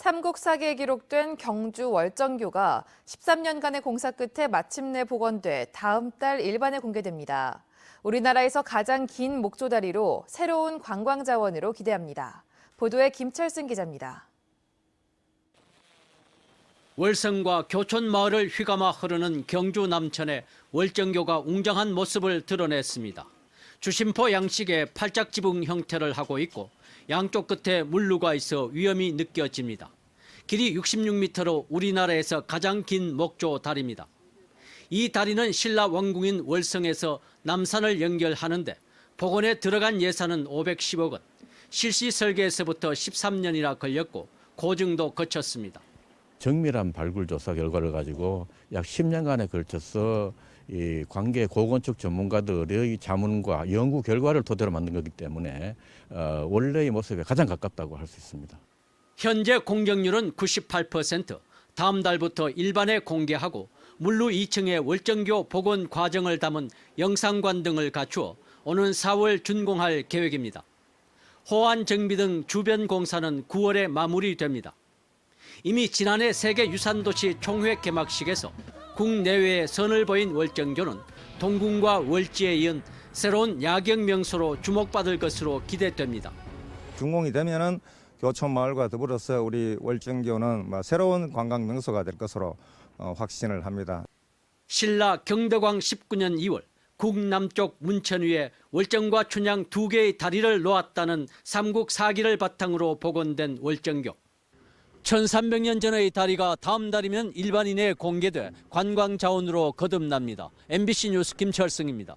삼국사기에 기록된 경주 월정교가 13년간의 공사 끝에 마침내 복원돼 다음 달 일반에 공개됩니다. 우리나라에서 가장 긴 목조다리로 새로운 관광 자원으로 기대합니다. 보도에 김철승 기자입니다. 월성과 교촌 마을을 휘감아 흐르는 경주 남천에 월정교가 웅장한 모습을 드러냈습니다. 주심포 양식의 팔짝 지붕 형태를 하고 있고 양쪽 끝에 물루가 있어 위험이 느껴집니다. 길이 66m로 우리나라에서 가장 긴 목조 다리입니다. 이 다리는 신라 왕궁인 월성에서 남산을 연결하는데 복원에 들어간 예산은 510억 원. 실시 설계에서부터 13년이나 걸렸고 고증도 거쳤습니다. 정밀한 발굴 조사 결과를 가지고 약 10년간에 걸쳐서 이 관계 고건축 전문가들의 자문과 연구 결과를 토대로 만든 거기 때문에 어, 원래의 모습에 가장 가깝다고 할 수 있습니다. 현재 공격률은 98%. 다음 달부터 일반에 공개하고 물루 2층에 월정교 복원 과정을 담은 영상관 등을 갖추어 오는 4월 준공할 계획입니다. 호안 정비 등 주변 공사는 9월에 마무리됩니다. 이미 지난해 세계 유산도시 총회 개막식에서 국내외에 선을 보인 월정교는 동궁과 월지에 이은 새로운 야경 명소로 주목받을 것으로 기대됩니다. 준공이 되면은 교촌 마을과 더불어서 우리 월정교는 뭐 새로운 관광 명소가 될 것으로 어, 확신을 합니다. 신라 경덕왕 19년 2월 국남쪽 문천 위에 월정과 춘향 두 개의 다리를 놓았다는 삼국 사기를 바탕으로 복원된 월정교. 1300년 전의 다리가 다음 달이면 일반인에 공개돼 관광 자원으로 거듭납니다. MBC 뉴스 김철승입니다.